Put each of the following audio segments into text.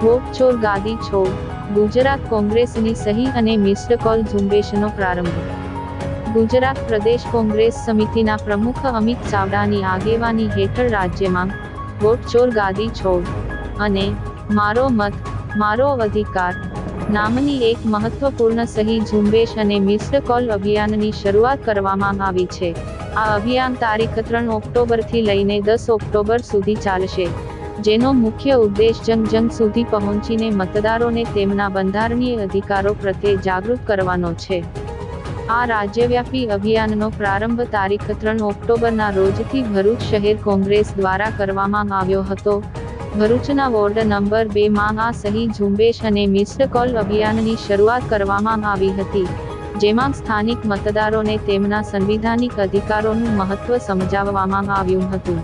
Vote ચોર ગાદી, છોડ. ગુજરાત કોંગ્રેસની સહી અને મિસ્ડ કોલ ઝુંબેશનો પ્રારંભ. ગુજરાત પ્રદેશ કોંગ્રેસ સમિતિના પ્રમુખ અમિત ચાવડાની આગેવાની હેઠળ રાજ્યમાં વોટ ચોર ગાદી, છોડ. અને મારો મત, મારો અધિકાર નામની એક મહત્વપૂર્ણ સહી ઝુંબેશ અને મિસ્ડ કોલ અભિયાનની શરૂઆત કરવામાં આવી છે. આ અભિયાન તારીખ ત્રણ ઓક્ટોબરથી લઈને દસ ઓક્ટોબર સુધી ચાલશે. જેનો મુખ્ય ઉદ્દેશ જન જન સુધી પહોંચીને મતદારોને તેમના બંધારણીય અધિકારો પ્રત્યે જાગૃત કરવાનો છે. આ રાજ્યવ્યાપી અભિયાનનો પ્રારંભ તારીખ ત્રણ ઓક્ટોબરના રોજથી ભરૂચ શહેર કોંગ્રેસ દ્વારા કરવામાં આવ્યો હતો. ભરૂચના વોર્ડ નંબર બે માં આ સહી ઝુંબેશ અને મિસ્ડ કોલ અભિયાનની શરૂઆત કરવામાં આવી હતી, જેમાં સ્થાનિક મતદારોને તેમના સંવિધાનિક અધિકારોનું મહત્વ સમજાવવામાં આવ્યું હતું.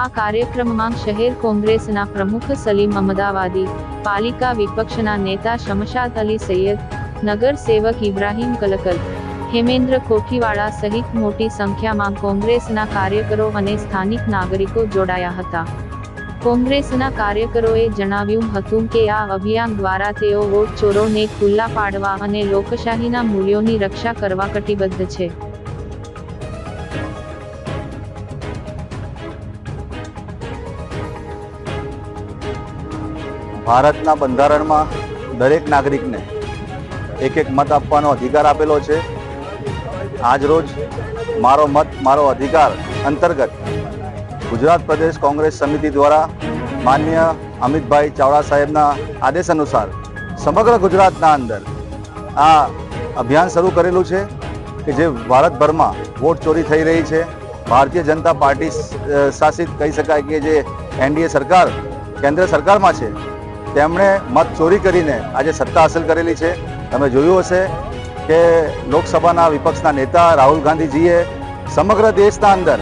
આ કાર્યક્રમમાં શહેર કોંગ્રેસના પ્રમુખ સલીમ અમદાવાદી, પાલિકા વિપક્ષના નેતા શમશાદ અલી સૈયદ નગરસેવક ઇબ્રાહીમ કલકલ, હેમેન્દ્ર કોઠીવાળા સહિત મોટી સંખ્યામાં કોંગ્રેસના કાર્યકરો અને સ્થાનિક નાગરિકો જોડાયા હતા. કોંગ્રેસના કાર્યકરોએ જણાવ્યું હતું કે આ અભિયાન દ્વારા તેઓ વોટ ચોરોને ખુલ્લા પાડવા અને લોકશાહીના મૂલ્યોની રક્ષા કરવા કટિબદ્ધ છે. ભારતના બંધારણમાં દરેક નાગરિકને એક એક મત આપવાનો અધિકાર આપેલો છે. આજ રોજ મારો મત, મારો અધિકાર અંતર્ગત ગુજરાત પ્રદેશ કોંગ્રેસ સમિતિ દ્વારા માન્ય અમિતભાઈ ચાવડા સાહેબના આદેશ અનુસાર સમગ્ર ગુજરાતના અંદર આ અભિયાન શરૂ કરેલું છે કે જે ભારતભરમાં વોટ ચોરી થઈ રહી છે. ભારતીય જનતા પાર્ટી શાસિત કહી શકાય કે જે એનડીએ સરકાર, કેન્દ્ર સરકારમાં છે તેમણે મત ચોરી કરીને આજે સત્તા હાંસલ કરેલી છે. તમે જોયું હશે કે લોકસભાના વિપક્ષના નેતા રાહુલ ગાંધીજીએ સમગ્ર દેશના અંદર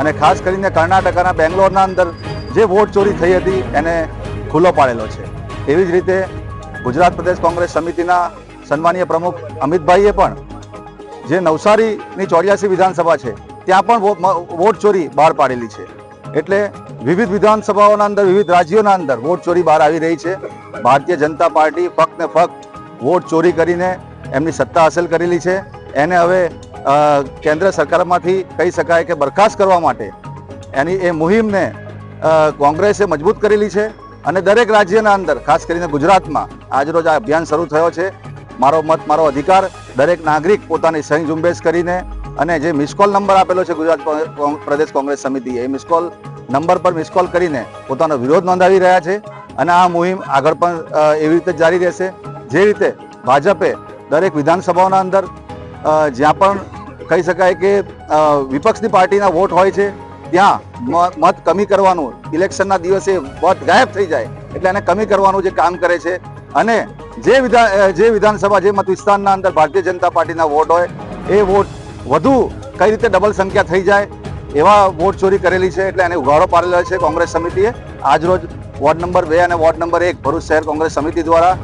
અને ખાસ કરીને કર્ણાટકાના બેંગ્લોરના અંદર જે વોટ ચોરી થઈ હતી એને ખુલ્લો પાડેલો છે. એવી જ રીતે ગુજરાત પ્રદેશ કોંગ્રેસ સમિતિના સન્માનીય પ્રમુખ અમિતભાઈએ પણ જે નવસારીની ચોર્યાસી વિધાનસભા છે, ત્યાં પણ વોટ ચોરી બહાર પાડેલી છે. એટલે વિવિધ વિધાનસભાઓના અંદર, વિવિધ રાજ્યોના અંદર વોટ ચોરી બહાર આવી રહી છે. ભારતીય જનતા પાર્ટી ફક્ત ને ફક્ત વોટ ચોરી કરીને એમની સત્તા હાંસલ કરેલી છે. એને હવે કેન્દ્ર સરકારમાંથી કહી શકાય કે બરખાસ્ત કરવા માટે એની એ મુહિમને કોંગ્રેસે મજબૂત કરેલી છે અને દરેક રાજ્યના અંદર, ખાસ કરીને ગુજરાતમાં આજરોજ આ અભિયાન શરૂ થયો છે. મારો મત, મારો અધિકાર, દરેક નાગરિક પોતાની સહી ઝુંબેશ કરીને અને જે મિસકોલ નંબર આપેલો છે ગુજરાત પ્રદેશ કોંગ્રેસ સમિતિએ, એ મિસકોલ નંબર પર મિસકોલ કરીને પોતાનો વિરોધ નોંધાવી રહ્યા છે અને આ મુહિમ આગળ પણ એવી રીતે જારી રહેશે. જે રીતે ભાજપે દરેક વિધાનસભાઓના અંદર જ્યાં પણ કહી શકાય કે વિપક્ષની પાર્ટીના વોટ હોય છે, ત્યાં મત કમી કરવાનું, ઇલેક્શનના દિવસે મત ગાયબ થઈ જાય, એટલે એને કમી કરવાનું જે કામ કરે છે. અને જે વિધાન જે વિધાનસભા, જે મત વિસ્તારના અંદર ભારતીય જનતા પાર્ટીના વોટ હોય, એ વોટ વધુ કઈ રીતે ડબલ સંખ્યા થઈ જાય એવા વોટ ચોરી કરેલી છે એટલે એને ઉઘાડો પાડેલો છે કોંગ્રેસ સમિતિએ. આજરોજ વોર્ડ નંબર બે અને વોર્ડ નંબર એક ભરૂચ શહેર કોંગ્રેસ સમિતિ દ્વારા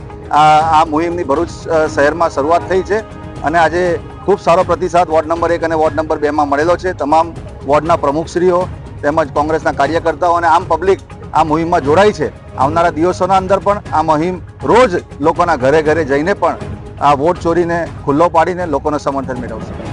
આ મુહિમની ભરૂચ શહેરમાં શરૂઆત થઈ છે અને આજે ખૂબ સારો પ્રતિસાદ વોર્ડ નંબર એક અને વોર્ડ નંબર બેમાં મળેલો છે. તમામ વોર્ડના પ્રમુખશ્રીઓ તેમજ કોંગ્રેસના કાર્યકર્તાઓ અને આમ પબ્લિક આ મુહિમમાં જોડાઈ છે. આવનારા દિવસોના અંદર પણ આ મુહિમ રોજ લોકોના ઘરે ઘરે જઈને પણ આ વોટ ચોરીને ખુલ્લો પાડીને લોકોનું સમર્થન મેળવશે.